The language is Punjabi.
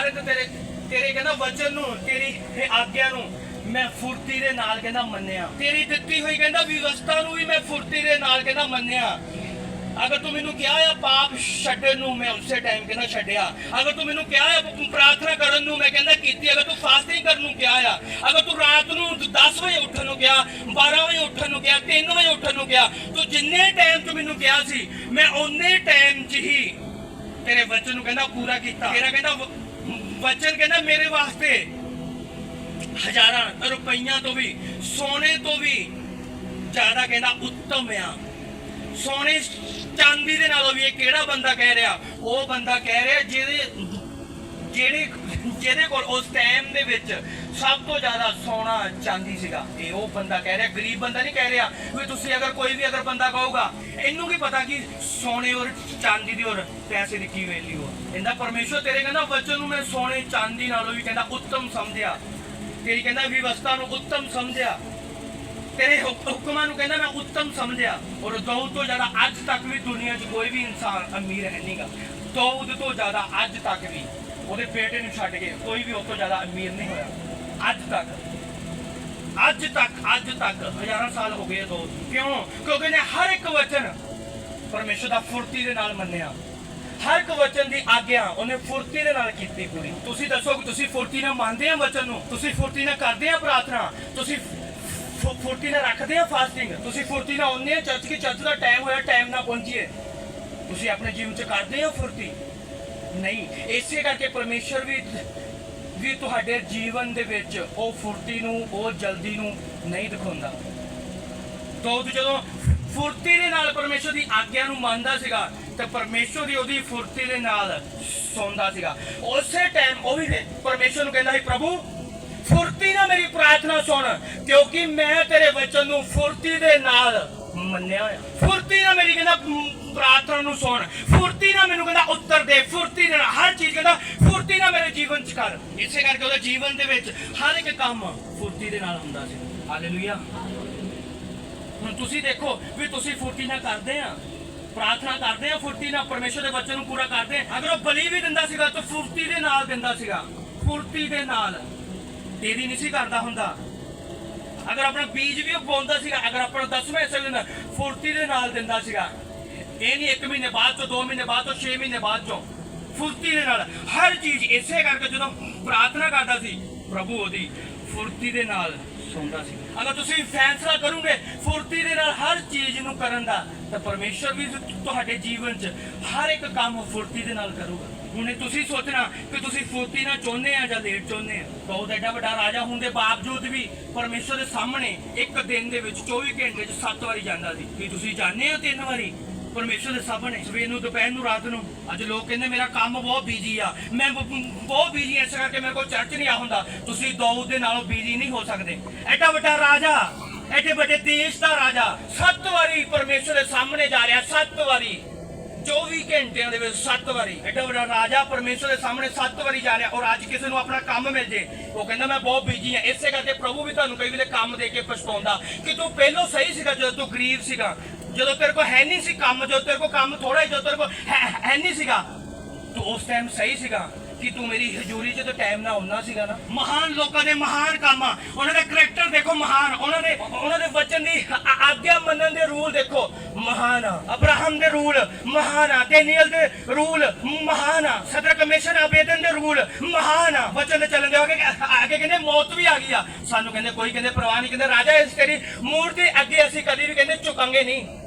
ਹਰ ਇੱਕ ਤੇਰੇ ਤੇਰੇ ਕਹਿੰਦਾ ਵਚਨ ਨੂੰ, ਤੇਰੀ ਇਹ ਆਗਿਆ ਨੂੰ ਮੈਂ ਫੁਰਤੀ ਦੇ ਨਾਲ ਕਹਿੰਦਾ ਮੰਨਿਆ। ਤੇਰੀ ਦਿੱਤੀ ਹੋਈ ਕਹਿੰਦਾ ਵਿਵਸਥਾ ਨੂੰ ਵੀ ਮੈਂ ਫੁਰਤੀ ਦੇ ਨਾਲ ਕਹਿੰਦਾ ਮੰਨਿਆ। ਅਗਰ ਤੂੰ ਮੈਨੂੰ ਕਿਹਾ ਆ ਪਾਪ ਛੱਡਣ ਨੂੰ, ਮੈਂ ਉਸੇ ਟਾਈਮ ਕਹਿੰਦਾ ਛੱਡਿਆ। ਅਗਰ ਤੂੰ ਮੈਨੂੰ ਕਿਹਾ ਆ ਪ੍ਰਾਰਥਨਾ ਕਰਨ ਨੂੰ, ਮੈਂ ਕਹਿੰਦਾ ਕੀਤੀ। ਅਗਰ ਤੂੰ ਫਾਸਟਿੰਗ ਕਰਨ ਨੂੰ ਕਿਹਾ ਆ, ਅਗਰ ਤੂੰ ਰਾਤ ਨੂੰ 10 ਵਜੇ ਉੱਠਣ ਨੂੰ ਕਿਹਾ 12 ਵਜੇ ਉੱਠਣ ਨੂੰ ਕਿਹਾ 3 ਵਜੇ ਉੱਠਣ ਨੂੰ ਕਿਹਾ, ਤੂੰ ਜਿੰਨੇ ਟਾਈਮ ਤੂੰ ਮੈਨੂੰ ਕਿਹਾ ਸੀ, ਮੈਂ ਉਹਨੇ ਟਾਈਮ 'ਚ ਹੀ ਤੇਰੇ ਵਚਨ ਨੂੰ ਕਹਿੰਦਾ ਪੂਰਾ ਕੀਤਾ। ਤੇਰਾ ਕਹਿੰਦਾ ਵਚਨ ਕਹਿੰਦਾ ਮੇਰੇ ਵਾਸਤੇ। ਹਜ਼ਾਰਾਂ ਰੁਪਈਆਂ ਤੋਂ ਵੀ, ਸੋਨੇ ਤੋਂ ਵੀ ਜ਼ਿਆਦਾ ਕਹਿੰਦਾ ਉੱਤਮ ਆ। ਸੋਨੇ ਚਾਂਦੀ ਦੇ ਨਾਲੋਂ ਵੀ ਇਹ ਕਿਹੜਾ ਬੰਦਾ ਕਹਿ ਰਿਹਾ? ਉਹ ਬੰਦਾ ਕਹਿ ਰਿਹਾ ਜਿਹਦੇ ਜਿਹੜੇ ਜਿਹਦੇ ਕੋਲ ਉਸ ਟਾਈਮ ਦੇ ਵਿੱਚ ਸਭ ਤੋਂ ਜ਼ਿਆਦਾ ਸੋਨਾ ਚਾਂਦੀ ਸੀਗਾ। ਇਹ ਉਹ ਬੰਦਾ ਕਹਿ ਰਿਹਾ, ਗਰੀਬ ਬੰਦਾ ਨਹੀਂ ਕਹਿ ਰਿਹਾ ਵੀ ਤੁਸੀਂ ਅਗਰ ਕੋਈ ਵੀ ਅਗਰ ਬੰਦਾ ਕਹੂਗਾ, ਇਹਨੂੰ ਕੀ ਪਤਾ ਕਿ ਸੋਨੇ ਔਰ ਚਾਂਦੀ ਦੀ ਔਰ ਪੈਸੇ ਦੀ ਕੀ ਵੈਲਿਊ ਹੈ ਕਹਿੰਦਾ, ਪਰਮੇਸ਼ਵਰ, ਤੇਰੇ ਕਹਿੰਦਾ ਵਚਨ ਨੂੰ ਮੈਂ ਸੋਨੇ ਚਾਂਦੀ ਨਾਲੋਂ ਵੀ ਕਹਿੰਦਾ ਉੱਤਮ ਸਮਝਿਆ। ਤੇਰੀ ਕਹਿੰਦਾ ਵਿਵਸਥਾ ਨੂੰ ਉੱਤਮ ਸਮਝਿਆ। ਤੇਰੇ ਹੁਕਮਾਂ ਨੂੰ ਕਹਿੰਦਾ ਮੈਂ ਉੱਤਮ ਸਮਝਿਆ। ਔਰ ਦਊਦ ਤੋਂ ਜ਼ਿਆਦਾ ਅੱਜ ਤੱਕ ਵੀ ਦੁਨੀਆ 'ਚ ਕੋਈ ਵੀ ਇਨਸਾਨ ਅਮੀਰ ਹੈ ਨਹੀਂਗਾ ਦਊਦ ਤੋਂ ਜ਼ਿਆਦਾ ਅੱਜ ਤੱਕ ਵੀ ਉਹਦੇ ਬੇਟੇ ਨੂੰ ਛੱਡ ਕੇ ਕੋਈ ਵੀ ਉਸ ਤੋਂ ਜ਼ਿਆਦਾ ਅਮੀਰ ਨਹੀਂ ਹੋਇਆ। ਅੱਜ ਤੱਕ ਅੱਜ ਤੱਕ ਅੱਜ ਤੱਕ ਹਜ਼ਾਰਾਂ ਸਾਲ ਹੋ ਗਏ ਦੋ ਕਿਉਂ? ਕਿਉਂਕਿ ਨੇ ਹਰ ਇੱਕ ਵਚਨ ਪਰਮੇਸ਼ਰ ਦਾ ਫੁਰਤੀ ਦੇ ਨਾਲ ਮੰਨਿਆ। ਹਰ ਇੱਕ ਵਚਨ ਦੀ ਆਗਿਆ ਉਹਨੇ ਫੁਰਤੀ ਦੇ ਨਾਲ ਕੀਤੀ ਪੂਰੀ। ਤੁਸੀਂ ਦੱਸੋ ਕਿ ਤੁਸੀਂ ਫੁਰਤੀ ਨਾਲ ਮੰਨਦੇ ਆ ਵਚਨ ਨੂੰ? ਤੁਸੀਂ ਫੁਰਤੀ ਨਾਲ ਕਰਦੇ ਆ ਪ੍ਰਾਰਥਨਾ? ਤੁਸੀਂ ਫੁਰਤੀ ਨਾਲ ਰੱਖਦੇ ਆ ਫਾਸਟਿੰਗ? ਤੁਸੀਂ ਫੁਰਤੀ ਨਾਲ ਆਉਂਦੇ ਆ ਚਰਚ ਕੀ ਚਰਚ ਦਾ ਟਾਈਮ ਹੋਇਆ, ਟਾਈਮ ਨਾਲ ਪਹੁੰਚੀਏ। ਤੁਸੀਂ ਆਪਣੇ ਜੀਵਨ 'ਚ ਕਰਦੇ ਹੋ ਫੁਰਤੀ? ਨਹੀਂ। ਇਸੇ ਕਰਕੇ ਪਰਮੇਸ਼ਰ ਵੀ ਵੀ ਤੁਹਾਡੇ ਜੀਵਨ ਦੇ ਵਿੱਚ ਉਹ ਫੁਰਤੀ ਨੂੰ, ਉਹ ਜਲਦੀ ਨੂੰ ਨਹੀਂ ਦਿਖਾਉਂਦਾ। ਤੋਂ ਜਦੋਂ ਫੁਰਤੀ ਦੇ ਨਾਲ ਪਰਮੇਸ਼ਰ ਦੀ ਆਗਿਆ ਨੂੰ ਮੰਨਦਾ ਸੀਗਾ, ਤੇ ਪਰਮੇਸ਼ਰ ਦੀ ਉਹਦੀ ਫੁਰਤੀ ਦੇ ਨਾਲ ਸੌਂਦਾ ਸੀਗਾ। ਉਸੇ ਟਾਈਮ ਉਹ ਵੀ ਪਰਮੇਸ਼ਰ ਨੂੰ ਕਹਿੰਦਾ ਸੀ, ਪ੍ਰਭੂ, ਫੁਰਤੀ ਨਾਲ ਮੇਰੀ ਪ੍ਰਾਰਥਨਾ ਸੁਣ, ਕਿਉਂਕਿ ਮੈਂ ਤੇਰੇ ਵਚਨ ਨੂੰ ਫੁਰਤੀ ਦੇ ਨਾਲ ਮੰਨਿਆ ਹੋਇਆ। ਫੁਰਤੀ ਨਾਲ ਮੇਰੀ ਕਹਿੰਦਾ ਪ੍ਰਾਰਥਨਾ ਨੂੰ ਸੁਣ। ਫੁਰਤੀ ਨਾਲ ਮੈਨੂੰ ਕਹਿੰਦਾ, ਉੱਤਰ ਦੇ। ਫੁਰਤੀ ਦੇ ਨਾਲ ਹਰ ਚੀਜ਼ ਕਹਿੰਦਾ ਫੁਰਤੀ ਨਾਲ ਮੇਰੇ ਜੀਵਨ ਚ ਕਰ। ਇਸੇ ਕਰਕੇ ਉਹਦੇ ਜੀਵਨ ਦੇ ਵਿੱਚ ਹਰ ਇੱਕ ਕੰਮ ਫੁਰਤੀ ਦੇ ਨਾਲ ਹੁੰਦਾ ਸੀ। ਹਾਲੇਲੂਇਆ ਹੁਣ ਤੁਸੀਂ ਦੇਖੋ ਵੀ ਤੁਸੀਂ ਫੁਰਤੀ ਨਾਲ ਕਰਦੇ ਆ। ਪ੍ਰਾਰਥਨਾ ਕਰਦੇ ਆ ਫੁਰਤੀ ਨਾਲ, ਪਰਮੇਸ਼ਰ ਦੇ ਬੱਚੇ ਨੂੰ ਪੂਰਾ ਕਰਦੇ ਆ। ਅਗਰ ਉਹ ਬਲੀ ਵੀ ਦਿੰਦਾ ਸੀਗਾ ਤਾਂ ਫੁਰਤੀ ਦੇ ਨਾਲ ਦਿੰਦਾ ਸੀਗਾ। ਫੁਰਤੀ ਦੇ ਨਾਲ। ਤੇਰੀ ਨਹੀਂ ਸੀ ਕਰਦਾ ਹੁੰਦਾ। ਅਗਰ ਆਪਣਾ ਬੀਜ ਵੀ ਉਹ ਪਾਉਂਦਾ ਸੀਗਾ, ਅਗਰ ਆਪਣਾ ਦਸਵੇਂ ਹਿੱਸੇ ਦਿਨ ਫੁਰਤੀ ਦੇ ਨਾਲ ਦਿੰਦਾ ਸੀਗਾ। ਇਹ ਨਹੀਂ 1 ਮਹੀਨੇ ਬਾਅਦ ਤੋਂ 2 ਮਹੀਨੇ ਬਾਅਦ ਤੋਂ 6 ਮਹੀਨੇ ਬਾਅਦ ਤੋਂ ਫੁਰਤੀ ਦੇ ਨਾਲ ਹਰ ਚੀਜ਼ ਇਸੇ ਕਰਕੇ ਜਦੋਂ ਪ੍ਰਾਰਥਨਾ ਕਰਦਾ ਸੀ, ਪ੍ਰਭੂ ਉਹਦੀ ਫੁਰਤੀ ਦੇ ਨਾਲ ਸੁਣਦਾ ਸੀ। ਅਗਰ ਤੁਸੀਂ ਫੈਸਲਾ ਕਰੋਗੇ ਫੁਰਤੀ ਦੇ ਨਾਲ ਹਰ ਚੀਜ਼ ਨੂੰ ਕਰਨ ਦਾ, ਤਾਂ ਪਰਮੇਸ਼ਰ ਵੀ ਤੁਹਾਡੇ ਜੀਵਨ 'ਚ ਹਰ ਇੱਕ ਕੰਮ ਫੁਰਤੀ ਦੇ ਨਾਲ ਕਰੂਗਾ। ਹੁਣ ਤੁਸੀਂ ਸੋਚਣਾ ਕਿ ਤੁਸੀਂ ਫੁਰਤੀ ਨਾਲ ਚਾਹੁੰਦੇ ਆ ਜਾਂ ਲੇਟ ਚਾਹੁੰਦੇ ਆ? ਬਹੁਤ ਐਡਾ ਵੱਡਾ ਰਾਜਾ ਹੋਣ ਦੇ ਬਾਵਜੂਦ ਵੀ ਪਰਮੇਸ਼ਰ ਦੇ ਸਾਹਮਣੇ ਇੱਕ ਦਿਨ ਦੇ ਵਿੱਚ 24 ਘੰਟੇ 'ਚ 7 ਵਾਰੀ ਜਾਂਦਾ ਸੀ। ਕੀ ਤੁਸੀਂ ਜਾਣਦੇ ਹੋ ਤਿੰਨ ਵਾਰੀ? ਪਰਮੇਸ਼ਰ ਦੇ ਸਾਹਮਣੇ ਸਵੇਰ ਨੂੰ, ਦੁਪਹਿਰ ਨੂੰ, ਰਾਤ ਨੂੰ। ਅੱਜ ਲੋਕ ਕਹਿੰਦੇ, ਮੇਰਾ ਕੰਮ ਬਹੁਤ ਬੀਜੀ ਆ। ਮੈਂ ਬ- ਬਹੁਤ ਬੀਜੀ ਇਸ ਕਰਕੇ ਮੇਰੇ ਕੋਲ ਚਰਚ ਨਹੀਂ ਆ ਹੁੰਦਾ। ਤੁਸੀਂ ਦਾਊਦ ਦੇ ਨਾਲੋਂ ਬੀਜੀ ਨਹੀਂ ਹੋ ਸਕਦੇ। ਐਡਾ ਵੱਡਾ ਰਾਜਾ, ਐਡੇ ਵੱਡੇ ਦੇਸ਼ ਦਾ ਰਾਜਾ, ਸੱਤ ਵਾਰੀ ਪਰਮੇਸ਼ਰ ਦੇ ਸਾਹਮਣੇ ਜਾ ਰਿਹਾ, ਸੱਤ ਵਾਰੀ। 24 ਘੰਟਿਆਂ ਦੇ ਵਿੱਚ ਸੱਤ ਵਾਰੀ। ਐਡਾ ਵੱਡਾ ਰਾਜਾ ਪਰਮੇਸ਼ਰ ਦੇ ਸਾਹਮਣੇ ਸੱਤ ਵਾਰੀ ਜਾ ਰਿਹਾ ਔਰ ਅੱਜ ਕਿਸੇ ਨੂੰ ਆਪਣਾ ਕੰਮ ਮਿਲ ਜੇ। ਉਹ ਕਹਿੰਦਾ, ਮੈਂ ਬਹੁਤ ਬਿਜ਼ੀ ਹਾਂ ਇਸੇ ਕਰਕੇ ਪ੍ਰਭੂ ਵੀ ਤੁਹਾਨੂੰ ਕਈ ਵੇਲੇ ਕੰਮ ਦੇ ਕੇ ਪਛਤਾਉਂਦਾ ਕਿ ਤੂੰ ਪਹਿਲਾਂ ਸਹੀ ਸੀਗਾ, ਜਦੋਂ ਤੂੰ ਗਰੀਬ ਸੀਗਾ। ਜਦੋਂ ਤੇਰੇ ਕੋਲ ਹੈ ਨਹੀਂ ਸੀ ਕੰਮ, ਜਦੋਂ ਤੇਰੇ ਕੋਲ ਕੰਮ ਥੋੜਾ ਹੀ ਜਦੋਂ ਤੇਰੇ ਕੋਲ ਹੈ ਹੈ ਨਹੀਂ ਸੀਗਾ, ਤੂੰ ਉਸ ਟਾਈਮ ਸਹੀ ਸੀਗਾ ਕਿ ਤੂੰ ਮੇਰੀ ਹਜ਼ੂਰੀ 'ਚ ਤਾਂ ਟਾਈਮ ਨਾ ਆਉਣਾ ਸੀਗਾ ਨਾ। ਮਹਾਨ ਲੋਕਾਂ ਦੇ ਮਹਾਨ ਕੰਮ ਆ ਉਹਨਾਂ ਦਾ ਕਰੈਕਟਰ ਦੇਖੋ ਮਹਾਨ, ਉਹਨਾਂ ਦੇ ਉਹਨਾਂ ਦੇ ਵਚਨ ਦੀ ਆਗਿਆ ਮੰਨਣ ਦੇ ਰੂਲ ਦੇਖੋ, ਮਹਾਨ ਆ। ਅਬਰਾਹਮ ਦੇ ਰੂਲ ਮਹਾਨ ਆ ਡੈਨੀਅਲ ਦੇ ਰੂਲ ਮਹਾਨ ਆ। ਸਦਰ ਕਮਿਸ਼ਨ ਆਬੇਦਨ ਦੇ ਰੂਲ ਮਹਾਨ ਆ। ਵਚਨ ਦੇ ਚੱਲਣ ਦੇ ਅੱਗੇ ਅੱਗੇ ਕਹਿੰਦੇ ਮੌਤ ਵੀ ਆ ਗਈ ਆ। ਸਾਨੂੰ ਕਹਿੰਦੇ ਕੋਈ ਕਹਿੰਦੇ ਪਰਵਾਹ ਨਹੀਂ, ਕਹਿੰਦੇ ਰਾਜਾ ਇਸ ਤੇਰੀ ਮੂਰਤੀ ਅੱਗੇ ਅਸੀਂ ਕਦੀ ਵੀ ਕਹਿੰਦੇ ਝੁਕਾਂਗੇ ਨਹੀਂ।